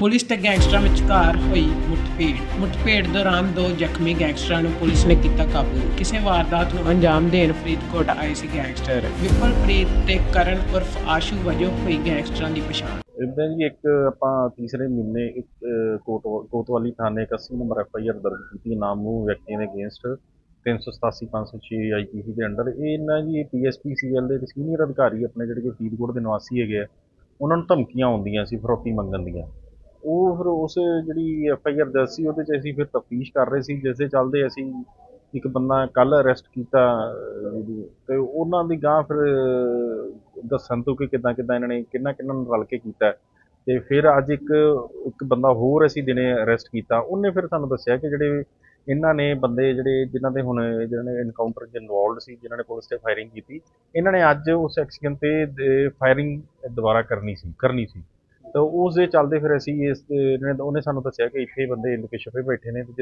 Police ਤੇ ਗੈਂਗਸਟਰਾਂ ਵਿਚਕਾਰ ਹੋਈ ਮੁੱਠਭੇੜ। ਮੁੱਠਭੇੜ ਦੌਰਾਨ ਦੋ ਜ਼ਖਮੀ ਗੈਂਗਸਟਰਾਂ ਨੂੰ ਪੁਲਿਸ ਨੇ ਕੀਤਾ ਕਾਬੂ। ਕਿਸੇ ਵਾਰਦਾਤ ਨੂੰ ਅੰਜਾਮ ਦੇਣ ਫਰੀਦਕੋਟ ਆਏ ਸੀ ਗੈਂਗਸਟਰ। ਵਿਪਲਪ੍ਰੀਤ ਤੇ ਕਰਨ ਉਰਫ ਆਸ਼ੂ ਵਜੋਂ ਹੋਈ ਗੈਂਗਸਟਰਾਂ ਦੀ ਪਛਾਣ। ਇਦਾਂ ਜੀ ਇੱਕ ਆਪਾਂ ਤੀਸਰੇ ਮਹੀਨੇ ਇੱਕ ਕੋਤਵਾਲੀ ਥਾਣੇ 81 ਨੰਬਰ ਐਫ ਆਈ ਆਰ ਦਰਜ ਕੀਤੀ। ਨਾਮੂ ਵਿਅਕਤੀ ਦੇ ਅਗੇਂਸਟ 387 506 ਆਈਪੀਸੀ ਦੇ ਅੰਡਰ। ਇਹ ਨਾ ਜੀ ਪੀਐਸਪੀ ਦੇ ਸੀਨੀਅਰ ਅਧਿਕਾਰੀ ਆਪਣੇ ਜਿਹੜੇ ਕਿ ਫਰੀਦਕੋਟ ਦੇ ਨਿਵਾਸੀ ਹੈਗੇ ਆ, ਉਹਨਾਂ ਨੂੰ ਧਮਕੀਆਂ ਆਉਂਦੀਆਂ ਸੀ, ਫਰੋਤੀ ਮੰਗਣ ਦੀਆਂ। ਉਹ ਫਿਰ ਉਸ ਜਿਹੜੀ ਐਫ ਆਈ ਆਰ ਦਰਜ ਸੀ ਉਹਦੇ 'ਚ ਅਸੀਂ ਫਿਰ ਤਫਤੀਸ਼ ਕਰ ਰਹੇ ਸੀ ਜਿਸ ਦੇ ਚੱਲਦੇ ਅਸੀਂ ਇੱਕ ਬੰਦਾ ਕੱਲ ਅਰੈਸਟ ਕੀਤਾ ਅਹ, ਤੇ ਉਹਨਾਂ ਦੀ ਗਾਂ ਫਿਰ ਦੱਸਣ ਤੋਂ ਕਿ ਕਿਦਾਂ ਕਿਦਾਂ ਇਹਨਾਂ ਨੇ ਕਿੰਨਾ ਕਿੰਨਾ ਨੂੰ ਰਲ ਕੇ ਕੀਤਾ। ਹੈ। ਤੇ ਫਿਰ ਅੱਜ ਇੱਕ ਇੱਕ ਬੰਦਾ ਹੋਰ ਅਸੀਂ ਦਿਨੇ ਅਰੈਸਟ ਕੀਤਾ। ਉਹਨੇ ਫਿਰ ਸਾਨੂੰ ਦੱਸਿਆ ਕਿ ਜਿਹੜੇ ਇਹਨਾਂ ਨੇ ਬੰਦੇ ਜਿਹੜੇ ਜਿਨ੍ਹਾਂ ਦੇ ਹੁਣ ਜਿਹਨਾਂ ਨੇ ਇਨਕਾਊਂਟਰ 'ਚ ਇਨਵੋਲਡ ਸੀ ਜਿਨ੍ਹਾਂ ਨੇ ਪੁਲਿਸ ਤੇ ਫਾਇਰਿੰਗ ਕੀਤੀ ਇਹਨਾਂ ਨੇ ਅੱਜ ਉਸ ਐਕਸੀਡੈਂਟ ਤੇ ਫਾਇਰਿੰਗ ਦੁਬਾਰਾ ਕਰਨੀ ਸੀ ਕਰਨੀ ਸੀ। ਤਾਂ ਉਸ ਦੇ ਚੱਲਦੇ ਫਿਰ ਅਸੀਂ ਇਸ ਤੇ ਉਹਨੇ ਸਾਨੂੰ ਦੱਸਿਆ ਕਿ ਇੱਥੇ ਬੰਦੇ ਲੁਕੇ ਛਪੇ ਬੈਠੇ ਨੇ ਤੇ